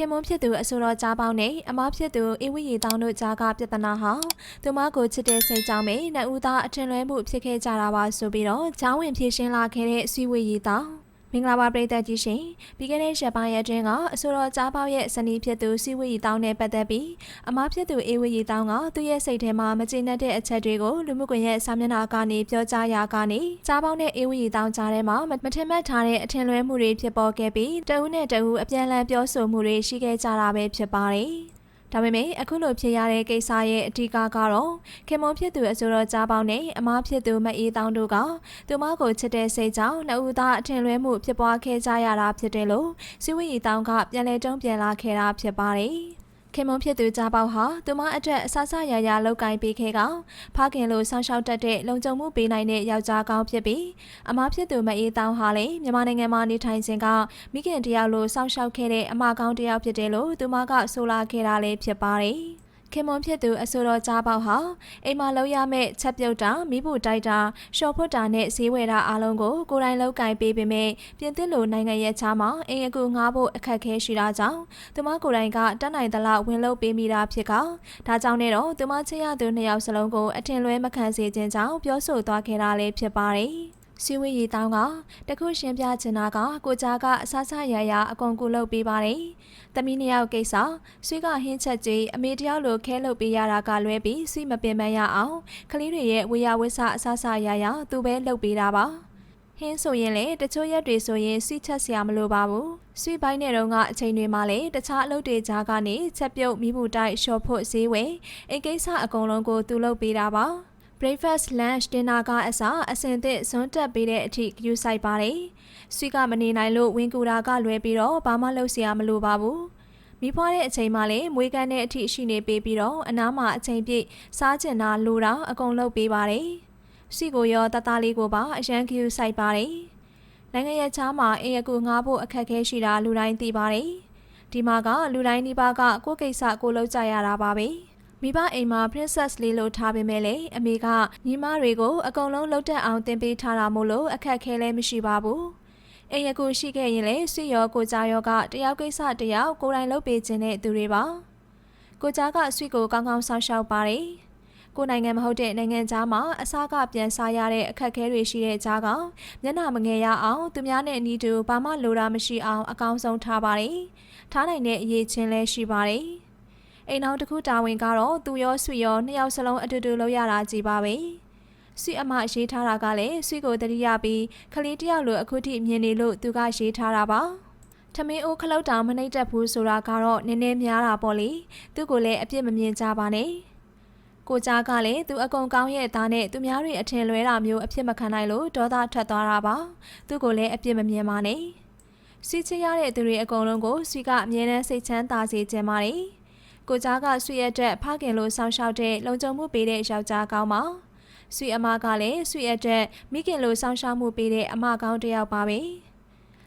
ခင်မွန်းဖြစ်သူအဆိုတော်ကြားပေါင်းနဲ့အမဖြစ်သူအေဝီရီတောင်းတို့ကြားကပြဿနာဟာသူမကိုချစ်တဲ့စိတ်ကြောင့်ပဲနှစ်ဦးသားအထင်လွဲမှုဖြစ်ခဲ့ကြတာပါဆိုပြီးတော့ချောင်းဝင်ဖြည့်ရှင်းလာခဲ့တဲ့ဆွေဝီရီတောင်း မင်္ဂလာပါပရိသတ်ကြီးရှင်ပြီးခဲ့တဲ့ရက်ပိုင်းရက်တွင်ကအဆိုတော်ကြားပေါက်ရဲ့ဇနီးဖြစ်သူစီဝီရီတောင်းနဲ့ပတ်သက်ပြီးအမဖြစ်သူအေဝီရီတောင်းကသူ့ရဲ့စိတ်ထဲမှာမကျေနပ်တဲ့အချက်တွေကိုလူမှုကွန်ရက်စာမျက်နှာကနေပြောကြားရာကနေကြားပေါက်နဲ့အေဝီရီတောင်းကြားထဲမှာမထင်မှတ်ထားတဲ့အထင်လွဲမှုတွေဖြစ်ပေါ်ခဲ့ပြီးတဦးနဲ့တဦးအပြန်အလှန်ပြောဆိုမှုတွေရှိခဲ့ကြတာပဲဖြစ်ပါတယ် ဒါပေမဲ့အခုလိုဖြစ်ရတဲ့ကိစ္စရဲ့အဓိကကတော့ခင်မွန်ဖြစ်သူအစိုးရကြားပေါင်းနဲ့အမားဖြစ်သူမအေးတောင်းတို့ကသူမကိုချစ်တဲ့စိတ်ကြောင့်နှစ်ဦးသားအထင်လွဲမှုဖြစ်ပွားခဲ့ကြရတာဖြစ်တယ်လို့စီဝီတောင်းကပြန်လည်တုံ့ပြန်လာခဲ့တာဖြစ်ပါတယ် ခင်မွန်ဖြစ်သူကြားပေါက်ဟာသူမအတွက်အဆဆရရလောက်ကင်ပေးခဲ့ကောင်ဖခင်လိုဆောင်းရှောက်တတ်တဲ့လုံခြုံမှုပေးနိုင်တဲ့ယောက်ျားကောင်းဖြစ်ပြီးအမဖြစ်သူမအေးတောင်းဟာလည်းမြန်မာနိုင်ငံမှာနေထိုင်စဉ်ကမိခင်တယောက်လိုဆောင်းရှောက်ခဲ့တဲ့အမကောင်းတယောက်ဖြစ်တယ်လို့သူမကဆိုလာခဲ့တာလည်းဖြစ်ပါတယ် ခင်မွန်ဖြစ်သူအဆိုတော်ကြားပေါက်ဟာအိမ်မှာလောက်ရမယ့်ချက်ပြုတ်တာမိဖို့တိုက်တာရှော့ဖွတ်တာနဲ့ဈေးဝယ်တာအားလုံးကိုကိုယ်တိုင်လောက်ကင်ပေးပေမဲ့ပြင်သစ်လိုနိုင်ငံရဲ့ချားမှာအိမ်အကူငှားဖို့အခက်အခဲရှိတာကြောင့်သူမကိုယ်တိုင်ကတက်နိုင်သလောက်ဝင်လုပ်ပေးမိတာဖြစ်ကဒါကြောင့်နဲ့တော့သူမချစ်ရသူနှစ်ယောက်စလုံးကိုအထင်လွဲမခံစေခြင်းကြောင့်ပြောဆိုသွားခဲ့တာလည်းဖြစ်ပါတယ် စီဝေရီတောင်းကတခုရှင်းပြချင်တာကကိုကြားကအဆဆရရအကုန်ကူလုပ်ပေးပါတယ်။တမီးနှစ်ယောက်ကိစ္စဆွေကဟင်းချက်ကြီးအမေတယောက်လိုခဲလုပ်ပေးရတာကလွဲပြီးဆွေမပင်ပန်းရအောင်ကလေးတွေရဲ့ဝေယဝစ္စအဆဆရရသူပဲလုပ်ပေးတာပါ။ဟင်းဆိုရင်လေတချို့ရက်တွေဆိုရင်စီချက်စရာမလိုပါဘူး။ဆွေပိုင်းနဲ့တော့ကအချိန်တွေမှာလေတခြားအလုပ်တွေကြားကနေချက်ပြုတ်မိမှုတိုက်ရှော့ဖို့ဈေးဝယ်အိမ်ကိစ္စအကုန်လုံးကိုသူလုပ်ပေးတာပါ။ breakfast lunch dinner ကအစအစင်သင့်ဇွန်းတက်ပေးတဲ့အထိယူဆိုင်ပါတယ်။ဆွီကမနေနိုင်လို့ဝင်းကူတာကလွယ်ပြီးတော့ဘာမှလုပ်စရာမလိုပါဘူး။မိဖွားတဲ့အချိန်မှလည်းမွေးကန်းတဲ့အထိရှိနေပေးပြီးတော့အနားမှာအချိန်ပြည့်စားကျင်တာလိုတာအကုန်လုပ်ပေးပါတယ်။ဆွီကိုရောတသားလေးကိုပါအရန်ကယူဆိုင်ပါတယ်။နိုင်ငံရဲ့ချားမှာအင်အကူငားဖို့အခက်ခဲရှိတာလူတိုင်းသိပါတယ်။ဒီမှာကလူတိုင်းဒီပါကကိုယ်ကိစ္စကိုလုပ်ကြရတာပါပဲ။ မိဘအိမ်မှာ princess လေးလို့ထားပေမဲ့လေအမေကညီမတွေကိုအကုန်လုံးလှုပ်တက်အောင်တင်ပေးထားတာမို့လို့အခက်ခဲလည်းမရှိပါဘူးအိမ်ရကူရှိခဲ့ရင်လေဆွေရောကိုကြရောကတယောက်ကိစ္စတယောက်ကိုယ်တိုင်လုပ်ပေးခြင်းတဲ့သူတွေပါကိုကြကဆွေကိုကောင်းကောင်းဆောင်ရှောက်ပါတယ်ကိုနိုင်ငံမဟုတ်တဲ့နိုင်ငံသားမှာအစားကပြန်စားရတဲ့အခက်အခဲတွေရှိတဲ့ကြားကမျက်နှာမငယ်ရအောင်သူများနဲ့အနီးတူဘာမှလိုတာမရှိအောင်အကောင်းဆုံးထားပါတယ်ထားနိုင်တဲ့အရေးချင်းလည်းရှိပါတယ် အိမ်နောက်တစ်ခုတာဝန်ကတော့သူရောဆွေရောနှစ်ယောက်စလုံးအတူတူလုပ်ရတာကြီးပါပဲဆွေအမရေးထားတာကလည်းဆွေကိုတတိယပြီးခလေးတယောက်လိုအခုထိမြင်နေလို့သူကရေးထားတာပါထမင်းအိုးခလောက်တာမနှိမ့်တက်ဘူးဆိုတာကတော့နည်းနည်းများတာပေါ့လေသူကိုလည်းအပြစ်မမြင်ကြပါနဲ့ကိုကြားကလည်းသူအကုန်ကောင်းရဲ့သားနဲ့သူများတွေအထင်လွဲတာမျိုးအဖြစ်မခံနိုင်လို့ဒေါသထွက်သွားတာပါသူကိုလည်းအပြစ်မမြင်ပါနဲ့စီချရတဲ့သူတွေအကုန်လုံးကိုဆွေကအမြဲတမ်းစိတ်ချမ်းသာစေခြင်းပါတယ် ကိုကြားကဆွေရဲ့အတွက်ဖခင်လိုဆောင်းရှောက်တဲ့လုံခြုံမှုပေးတဲ့ယောက်ျားကောင်းပါဆွေအမကလည်းဆွေရဲ့အတွက်မိခင်လိုဆောင်းရှောက်မှုပေးတဲ့အမကောင်းတစ်ယောက်ပါပဲ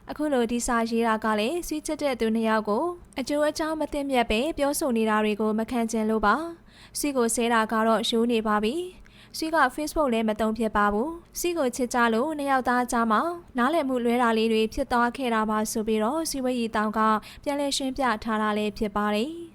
အခုလိုဒီစာရေးတာကလည်းဆွေချစ်တဲ့သူနှစ်ယောက်ကိုအကျိုးအကြောင်းမသိမြတ်ပဲပြောဆိုနေတာတွေကိုမခံချင်လို့ပါဆွေကိုဆဲတာကတော့ရိုးနေပါပြီစီက Facebook လည်းမတုံ့ဖြစ်ပါဘူးစီကိုချစ်ကြလို့နှစ်ယောက်သားကြားမှာနားလည်မှုလွဲတာလေးတွေဖြစ်သွားခဲ့တာပါဆိုပြီးတော့စီဝေးရီတောင်ကပြန်လည်ရှင်းပြထားတာလည်းဖြစ်ပါတယ်